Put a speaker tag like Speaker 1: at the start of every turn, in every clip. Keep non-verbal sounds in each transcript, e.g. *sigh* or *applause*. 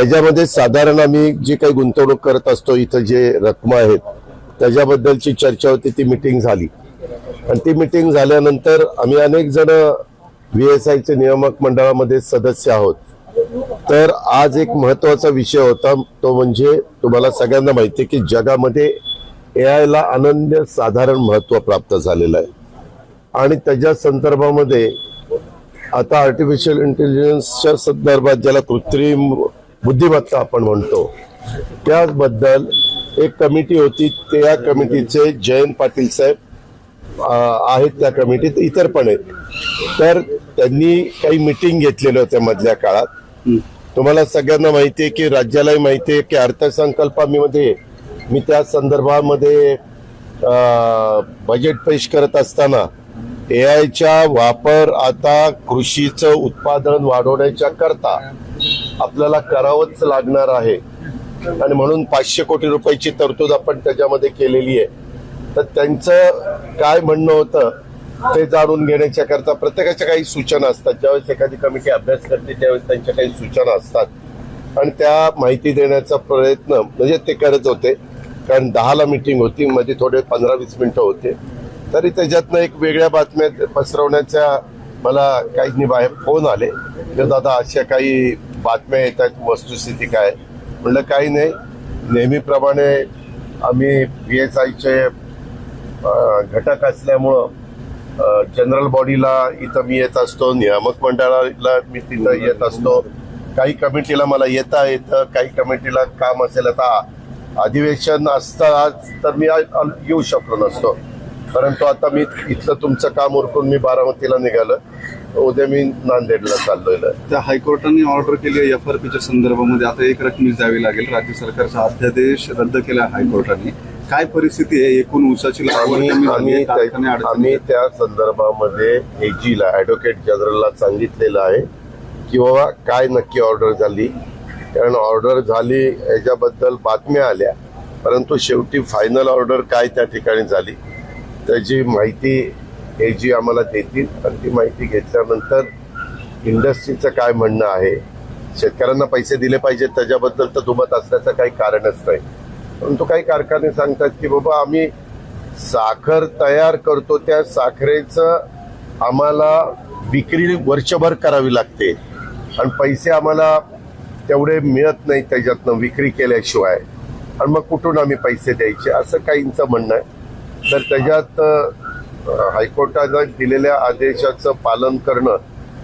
Speaker 1: त्याच्यामध्ये साधारण आम्ही जी काही गुंतवणूक करत असतो इथं जे रकमा आहेत त्याच्याबद्दलची चर्चा होती ती मिटिंग झाली. आणि ती मिटिंग झाल्यानंतर आम्ही अनेक जण व्ही एस आयचे नियामक मंडळामध्ये सदस्य आहोत. तर आज एक महत्त्वाचा विषय होता तो म्हणजे तुम्हाला सगळ्यांना माहिती आहे की जगामध्ये ए आयला अनन्य साधारण महत्त्व प्राप्त झालेलं आहे. आणि त्याच्या संदर्भामध्ये आता आर्टिफिशियल इंटेलिजन्सच्या संदर्भात ज्याला कृत्रिम बुद्धिमत्ता आपण म्हणतो. त्याबद्दल एक कमिटी होती त्या कमिटीचे जयंत पाटील साहेब आहेत त्या कमिटीत इतर पण आहेत. तर त्यांनी काही मिटिंग घेतलेल्या होत्या मधल्या काळात. तुम्हाला सगळ्यांना माहिती आहे की राज्यालाही माहिती आहे की अर्थसंकल्पामध्ये मी त्या संदर्भामध्ये बजेट पेश करत असताना ए आयचा वापर आता कृषीचं उत्पादन वाढवण्याच्या करता आपल्याला करावंच लागणार आहे. आणि म्हणून पाचशे कोटी रुपयाची तरतूद आपण त्याच्यामध्ये केलेली आहे. तर त्यांचं काय म्हणणं होतं ते जाणून घेण्याच्या करता प्रत्येकाच्या काही सूचना असतात. ज्यावेळेस एखादी कमिटी अभ्यास करते त्यावेळेस त्यांच्या काही सूचना असतात. आणि त्या माहिती देण्याचा प्रयत्न म्हणजे ते करत होते. कारण दहाला मिटिंग होती मध्ये थोडे पंधरा वीस मिनिटं होते. तरी त्याच्यातनं एक वेगळ्या बातम्या पसरवण्याच्या मला काही बाहेर फोन आले. की दादा अशा काही बातम्या येतात वस्तुस्थिती काय म्हणलं काही नाही. नेहमीप्रमाणे आम्ही व्ही एस आयचे घटक असल्यामुळं जनरल बॉडीला इथं मी येत असतो नियामक मंडळाला मी तिथं येत असतो. काही कमिटीला मला येता येतं काही कमिटीला काम असेल आता अधिवेशन असतं आज तर मी येऊ शकलो नसतो. परंतु आता मी इथलं तुमचं काम उरकून मी बारामतीला निघालं. उद्या मी नांदेडला चाललोय
Speaker 2: त्या हायकोर्टाने ऑर्डर केली एफ आर पीच्या संदर्भामध्ये. आता एक रकमी द्यावी लागेल. राज्य सरकारचा अध्यादेश रद्द केला हायकोर्टाने. काय परिस्थिती आहे? एकूण ऊसाची
Speaker 1: आम्ही
Speaker 2: आहे.
Speaker 1: त्या संदर्भामध्ये एजीला ऍडव्होकेट जनरलला सांगितलेलं आहे की बाबा काय नक्की ऑर्डर झाली? कारण ऑर्डर झाली याच्याबद्दल बातम्या आल्या. परंतु शेवटी फायनल ऑर्डर काय त्या ठिकाणी झाली? त्याची माहिती एजी आम्हाला देतील आणि ती माहिती घेतल्यानंतर इंडस्ट्रीचं काय म्हणणं आहे शेतकऱ्यांना पैसे दिले पाहिजेत त्याच्याबद्दल तर दुमत असल्याचं काही कारणच नाही. परंतु काही कारखाने सांगतात की बाबा आम्ही साखर तयार करतो त्या साखरेचं आम्हाला विक्री वर्षभर करावी लागते आणि पैसे आम्हाला तेवढे मिळत नाही त्याच्यातनं विक्री केल्याशिवाय आणि मग कुठून आम्ही पैसे द्यायचे? असं काहींचं म्हणणं आहे. तर त्याच्यात हायकोर्टानं दिलेल्या आदेशाचं पालन करणं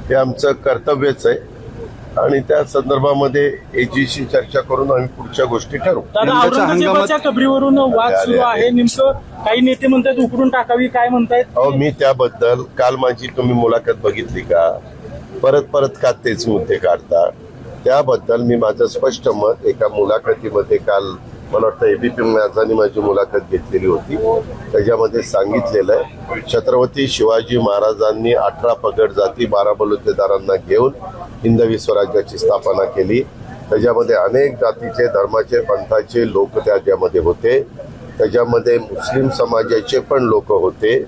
Speaker 1: हे आमचं कर्तव्यच आहे. आणि त्या संदर्भामध्ये एजीशी चर्चा करून आम्ही पुढच्या गोष्टी ठरवू.
Speaker 3: औरंगजेबाच्या कबरीवरून वाद सुरू. आहे. नेमकं काही नेते म्हणतात उकडून टाकावी काय म्हणतायत?
Speaker 1: अहो मी त्याबद्दल काल माझी तुम्ही मुलाखत बघितली का? परत परत का तेच मुद्दे काढता? त्याबद्दल मी माझं स्पष्ट मत एका मुलाखतीमध्ये काल मला वाटतं एबीपी माझानी माझी मुलाखत घेतलेली होती. त्याच्यामध्ये सांगितलेलं आहे छत्रपती शिवाजी महाराजांनी अठरा पगड जाती बारा बलुतेदारांना घेऊन हिंदवी स्वराज्याची स्थापना केली. त्याच्यामध्ये अनेक जातीचे धर्माचे पंथाचे लोक त्याच्यामध्ये होते. त्याच्यामध्ये मुस्लिम समाजाचे पण लोक होते.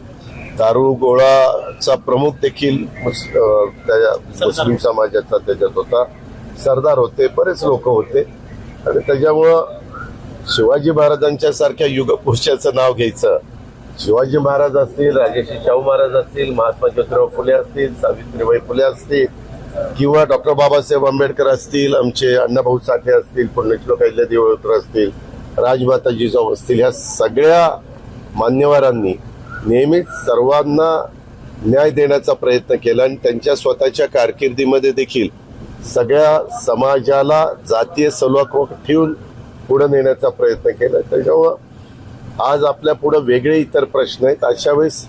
Speaker 1: दारू गोळाचा प्रमुख देखील त्या मुस्लिम समाजाचा त्याच्यात होता. सरदार होते बरेच लोक होते. आणि त्याच्यामुळं शिवाजी महाराजांच्या सारख्या युगपुरुषाचं नाव घ्यायचं. शिवाजी महाराज असतील राजेश्री शाहू महाराज असतील महात्मा ज्योतिराव फुले असतील सावित्रीबाई फुले असतील किंवा डॉक्टर बाबासाहेब आंबेडकर असतील आमचे अण्णाभाऊ साठे असतील पुण्यश्लोक अहिल्यादेवी होळकर असतील राजमाता जिजाऊ असतील ह्या सगळ्या मान्यवरांनी नेहमीच सर्वांना न्याय देण्याचा प्रयत्न केला आणि त्यांच्या स्वतःच्या कारकिर्दीमध्ये देखील सगळ्या समाजाला जातीय सलोख ठेवून पुढे नेण्याचा प्रयत्न केला. त्याच्यामुळं आज आपल्या पुढे वेगळे इतर प्रश्न आहेत अशा वेळेस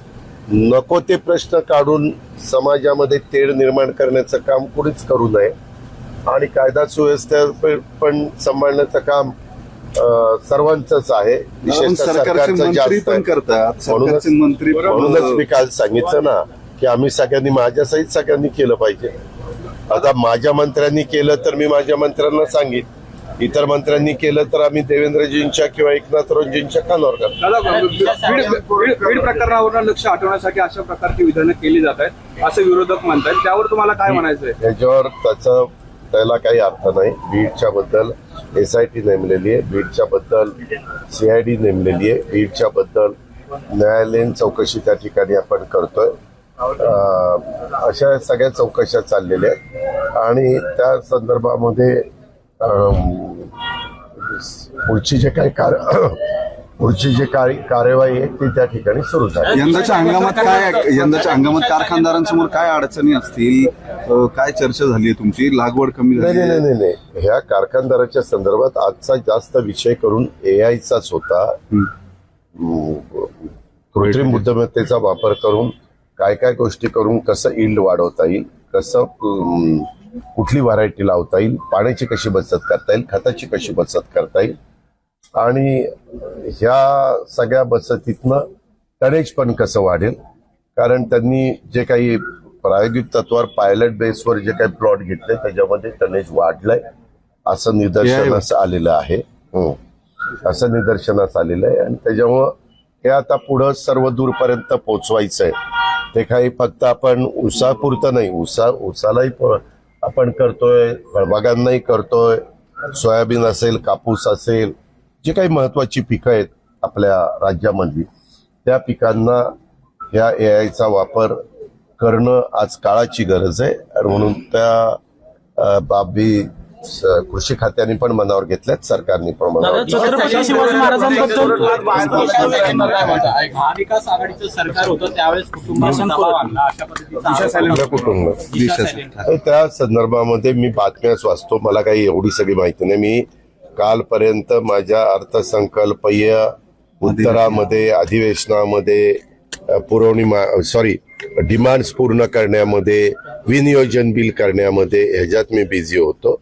Speaker 1: नको ते प्रश्न काढून समाजामध्ये तेढ निर्माण करण्याचं काम कुणीच करू नये. आणि कायदा सुव्यवस्था पण सांभाळण्याचं काम सर्वांचंच आहे. विशेषतः
Speaker 2: सरकारचे
Speaker 1: जास्त म्हणूनच मी काल सांगितलं ना की आम्ही सगळ्यांनी माझ्यासहित सगळ्यांनी केलं पाहिजे. आता माझ्या मंत्र्यांनी केलं तर मी माझ्या मंत्र्यांना सांगितलं इतर मंत्र्यांनी केलं तर आम्ही देवेंद्रजींच्या किंवा एकनाथरावजींच्या कानावर
Speaker 4: बीड प्रकरणावर लक्ष हटवण्यासाठी अशा प्रकारची विधानं केली जात आहेत असं विरोधक म्हणतात त्यावर तुम्हाला काय म्हणायचंय?
Speaker 1: याच्यावर त्याचं त्याला काही अर्थ नाही. बीडच्या बद्दल एस आय टी नेमलेली आहे. बीडच्या बद्दल सीआयडी नेमलेली आहे. बीडच्या बद्दल न्यायालयीन चौकशी त्या ठिकाणी आपण करतोय. अशा सगळ्या चौकशा चाललेल्या आहेत. आणि त्या संदर्भामध्ये पुढची जे काही कार *clears throat* पुढची जे कार्यवाही आहे ती त्या ठिकाणी सुरू झाली.
Speaker 2: यंदाच्या हंगामात काय यंदाच्या हंगामात कारखानदारांसमोर काय अडचणी असतील? काय चर्चा झाली आहे तुमची? लागवड कमी
Speaker 1: नाही
Speaker 2: झाली
Speaker 1: नाही
Speaker 2: आहे?
Speaker 1: नाही नाही ह्या कारखानदाराच्या संदर्भात आजचा जास्त विषय करून ए आयचाच होता. कृत्रिम बुद्धिमत्तेचा वापर करून काय काय गोष्टी करून कसं इल्ड वाढवता येईल कसं कुठली व्हरायटी लावता येईल? पाण्याची कशी बचत करता येईल? खताची कशी बचत करता येईल? आणि ह्या सगळ्या बचतीतनं टनेज पण कसं वाढेल? कारण त्यांनी जे काही प्रायोगिक तत्वावर पायलट बेसवर जे काही प्लॉट घेतले त्याच्यामध्ये टनेज वाढलंय असं निदर्शनास आलेलं आहे. हं. असं निदर्शनास आलेलं आहे. आणि त्याच्यामुळं हे आता पुढं सर्व दूरपर्यंत पोचवायचं आहे ते काही फक्त आपण उसापुरतं नाही उसा उसालाही आपण करतोय फळबागांनाही करतोय सोयाबीन असेल कापूस असेल जे काही महत्वाची पिकं आहेत आपल्या राज्यामधली त्या पिकांना ह्या ए आयचा वापर करणं आज काळाची गरज आहे. आणि म्हणून त्या बाबी कृषी खात्याने पण मनावर घेतल्यात सरकारने पण मनावर.
Speaker 3: छत्रपती शिवाजी महाराजांबद्दल
Speaker 5: महाविकास आघाडीचं सरकार होतं त्यावेळेस
Speaker 1: कुटुंब. त्या संदर्भामध्ये मी बातम्याच वाचतो मला काही एवढी सगळी माहिती नाही. मी कालपर्यंत माझ्या अर्थसंकल्पीय उत्तरामध्ये अधिवेशनामध्ये पुरवणी सॉरी डिमांड्स पूर्ण करण्यामध्ये विनियोजन बिल करण्यामध्ये ह्याच्यात मी बिझी होतो.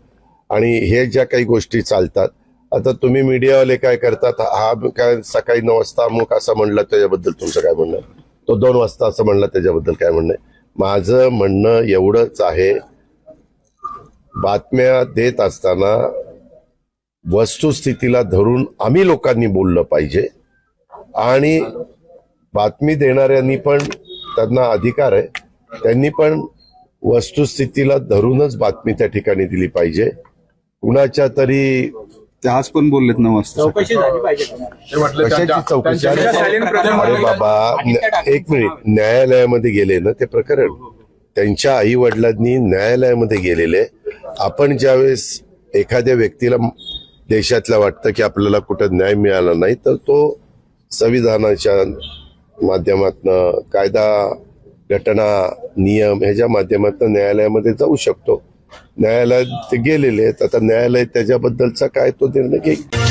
Speaker 1: आणि हे ज्या काही गोष्टी चालतात आता तुम्ही मीडियावाले काय करतात हा काय सकाळी नऊ वाजता अमुक असं म्हणलं त्याच्याबद्दल तुमचं काय म्हणणं? तो दोन वाजता असं म्हणलं त्याच्याबद्दल काय म्हणणं आहे? माझं म्हणणं एवढंच आहे बातम्या देत असताना वस्तुस्थितीला धरून आम्ही लोकांनी बोललं पाहिजे आणि बातमी देणाऱ्यांनी पण त्यांना अधिकार आहे. त्यांनी पण वस्तुस्थितीला धरूनच बातमी त्या ठिकाणी दिली पाहिजे. कुणाच्या तरी
Speaker 2: ते आज पण बोललेत नऊ वाजता
Speaker 5: चौकशी झाली पाहिजे
Speaker 1: कशाची चौकशी?
Speaker 4: दिशा सायलेंट प्रकरण
Speaker 1: अरे बाबा न- एक मिनिट न्यायालयामध्ये गेले ना ते प्रकरण. त्यांच्या आई वडिलांनी न्यायालयामध्ये गेलेले. आपण ज्यावेळेस एखाद्या व्यक्तीला देशातल्या वाटतं की आपल्याला कुठं न्याय मिळाला नाही तर तो संविधानाच्या माध्यमातनं कायदा घटना नियम ह्याच्या माध्यमातून न्यायालयामध्ये जाऊ शकतो. न्यायालयात ते गेलेले आहेत. आता न्यायालय त्याच्याबद्दलचा काय तो निर्णय घेईल?